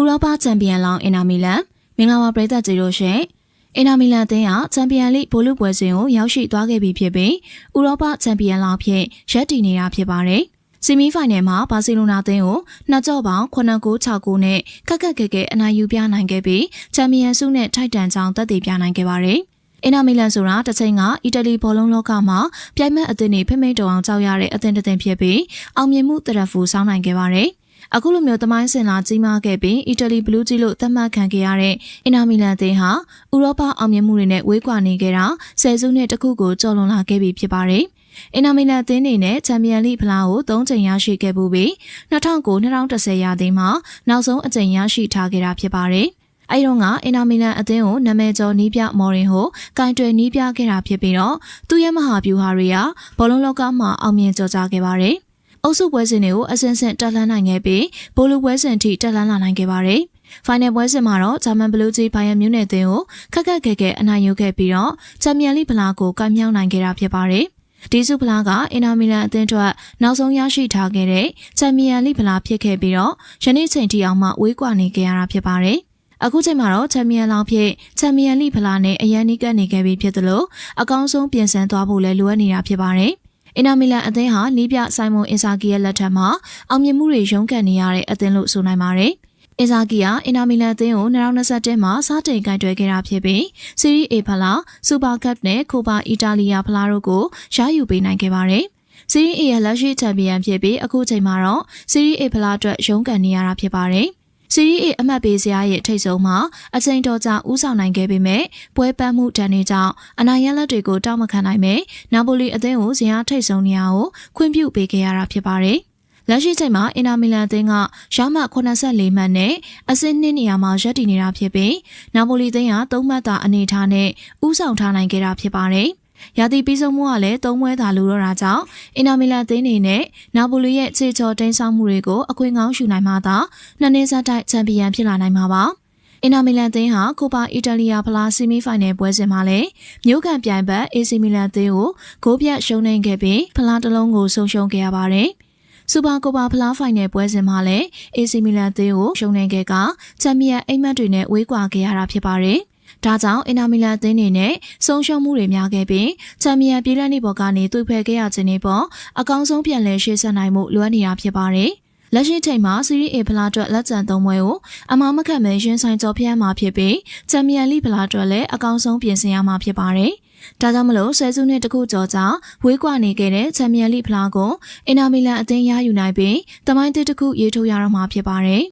ဥရောပချန်ပီယံလောင်းအင်နာမီလန်မင်္ဂလာပါပရိသတ်ကြီးတို့ရှင်အင်နာမီလန်အသင်းဟာချန်ပီယံလိဘိုလုပွဲစဉ်ကိုရောက်ရှိသွားခဲ့ပြီဖြစ်ပြီးဥရောပချန်ပီယံလောင်းဖြစ်ရပ်တည်နေတာဖြစ်ပါတယ်ဆီမီဖိုင်နယ်မှာဘာစီလိုနာအသင်းကိုနှစ်ကြော့ပေါင်း9-6-6နဲ့ခက်ခက်ခဲခဲအနိုင်ယူပြနိုင်ခဲ့ပြီးချန်ပီယံဆုနဲ့ထိုက်တန်ကြောင်းသက်သေပြနိုင်ခဲ့ပါတယ်အင်နာမီလန်ဆိုတာတစ်ချိန်ကအီတလီဘောလုံးလောကမှာပြိုင်မက်အသင်းတွေဖိမိတ်တော်အောင်ကြောက်ရတဲ့အသင်းတစ်သင်းဖြစ်ပြီးအောင်မြင်မှုတရဖူစောင်းနိုင်ခဲ့ပါတယ်။ အခုလိုမျိုးသမိုင်းစင်လာကြီးမားခဲ့ပြီးအီတလီဘလူးကြီးလို့သတ်မှတ်ခံခဲ့ရတဲ့အင်နာမီလန်အသင်းဟာဥရောပအောင်မြင်မှုတွေနဲ့ဝေးကွာနေခဲ့တာဆယ်စုနှစ်တခုကိုကျော်လွန်လာခဲ့ပြီဖြစ်ပါတယ်။အင်နာမီလန်အသင်းနေနဲ့ချန်ပီယံလိဖလားကို၃ချိန်ရရှိခဲ့ပူပြီး2009-2010ရာသီမှာနောက်ဆုံးအကြိမ်ရရှိထားခဲ့တာဖြစ်ပါတယ်။အဲဒီတော့ကအင်နာမီလန်အသင်းကိုနာမည်ကျော်နီးပြမော်ရင်ဟိုကင်တွယ်နီးပြခဲ့တာဖြစ်ပြီးတော့သူ့ရဲ့မဟာဗျူဟာတွေကဘောလုံးလောကမှာအောင်မြင်ကျော်ကြားခဲ့ပါတယ်။ အုပ်စုပွဲစဉ်တွေကိုအဆင့်ဆင့်တက်လှမ်းနိုင်ခဲ့ပြီးဘိုလူပွဲစဉ်ထိတက်လှမ်းလာနိုင်ခဲ့ပါတယ်။ Final ပွဲစဉ်မှာတော့ဂျာမန်ဘလူးကြီးဘိုင်ယန်မြူးနယ်အသင်းကိုခက်ခက်ခဲခဲအနိုင်ယူခဲ့ပြီးတော့ချန်ပီယံလိဖလားကိုကမ်းမြောက်နိုင်ခဲ့တာဖြစ်ပါတယ်။ဒီစုဖလားကအင်နာမီလန်အသင်းအတွက်နောက်ဆုံးရရှိထားခဲ့တဲ့ချန်ပီယံလိဖလားဖြစ်ခဲ့ပြီးတော့ယနေ့ချိန်ထိအောင်မှဝေးကွာနေကြရတာဖြစ်ပါတယ်။အခုချိန်မှာတော့ချန်ပီယံလောင်းဖြစ်ချန်ပီယံလိဖလားနဲ့အရန်နီးကပ်နေခဲ့ပြီဖြစ်သလိုအကောင်းဆုံးပြင်ဆင်သွားဖို့လည်းလိုအပ်နေတာဖြစ်ပါတယ်။ အင်နာမီလန်အသင်းဟာနီးပြဆိုင်မွန်အင်ဆာဂီရဲ့လက်ထက်မှာအောင်မြင်မှုတွေရုန်းကန်နေရတဲ့အသင်းလို့ဆိုနိုင်ပါတယ်။အင်ဇာဂီယာအင်နာမီလန်အသင်းကို2021မှာစတင်ကင်တွယ်ခဲ့တာဖြစ်ပြီးစီးရီး A ဖလားစူပါကပ်နဲ့ကိုပါအီတာလီယာဖလားတို့ကိုရယူပေးနိုင်ခဲ့ပါတယ်။စီးရီး A ရဲ့လက်ရှိချန်ပီယံဖြစ်ပြီးအခုချိန်မှာတော့စီးရီး A ဖလားအတွက်ရုန်းကန်နေရတာဖြစ်ပါတယ်။ စီရီး A အမှတ်ပေးစရာရဲ့ထိတ်ဆုံးမှာအချိန်တော်ကြာဥဆောင်နိုင်ခဲ့ပေမဲ့ပွဲပန်းမှုတန်တွေကြောင့်အနိုင်ရလက်တွေကိုတောက်မခံနိုင်ပဲနာပိုလီအသင်းကိုဇင်အားထိတ်ဆုံးနေရကိုခွင့်ပြုပေးခဲ့ရတာဖြစ်ပါတယ်။လက်ရှိချိန်မှာအင်နာမီလန်အသင်းကရမှတ်84မှတ်နဲ့အဆင့်2နေရာမှာရပ်တည်နေတာဖြစ်ပြီးနာပိုလီအသင်းက3မှတ်သာအနေထားနဲ့ဥဆောင်ထားနိုင်ခဲ့တာဖြစ်ပါတယ်။ ရာသီပြီးဆုံးမှုကလည်းသုံးပွဲသာလိုတော့တာကြောင့်အင်နာမီလန်အသင်းနေနဲ့နာပိုလီရဲ့ခြေချော်တင်းဆောင်မှုတွေကိုအခွင့်ကောင်းယူနိုင်မှသာနှစ်နှစ်ဆက်တိုက်ချန်ပီယံဖြစ်လာနိုင်မှာပါ။အင်နာမီလန်အသင်းဟာကိုပါအီတလီယာဖလားဆီမီဖိုင်နယ်ပွဲစဉ်မှာလည်းမြို့ကန်ပြိုင်ဘက်အေစီမီလန်အသင်းကိုဂိုးပြတ်ရှုံးနိုင်ခဲ့ပြီးဖလားတစ်လုံးကိုဆုံးရှုံးခဲ့ရပါတယ်။စူပါကိုပါဖလားဖိုင်နယ်ပွဲစဉ်မှာလည်း AC မီလန်အသင်းကိုရှုံးနေခဲ့ကချန်ပီယံအိမ်မက်တွေနဲ့ဝေးကွာခဲ့ရတာဖြစ်ပါတယ်။ ဒါကြောင့်အင်နာမီလန်အသင်းနေနဲ့ဆုံးရှုံးမှုတွေများခဲ့ပြီးချန်ပီယံပြည်လက်နေပေါ်ကနေသွေဖယ်ခဲ့ရခြင်းတွေပေါ်အကောင်းဆုံးပြန်လည်ရှေ့ဆက်နိုင်မှုလိုအပ်နေတာဖြစ်ပါတယ်။လက်ရှိချိန်မှာစီးရီး A ဖလားအတွက်လက်ကျန်သုံးပွဲကိုအမားမခတ်မဲရင်ဆိုင်ကြော်ဖျက်မှာဖြစ်ပြီးချန်ပီယံလိဖလားအတွက်လည်းအကောင်းဆုံးပြင်ဆင်ရမှာဖြစ်ပါတယ်။ဒါကြောင့်မလို့ဆယ်စုနှစ်တခုကျော်ကြာဝေးကွာနေခဲ့တဲ့ချန်ပီယံလိဖလားကိုအင်နာမီလန်အသင်းရယူနိုင်ပြီးတမိုင်းတစ်တစ်ခုရေးထိုးရတော့မှာဖြစ်ပါတယ်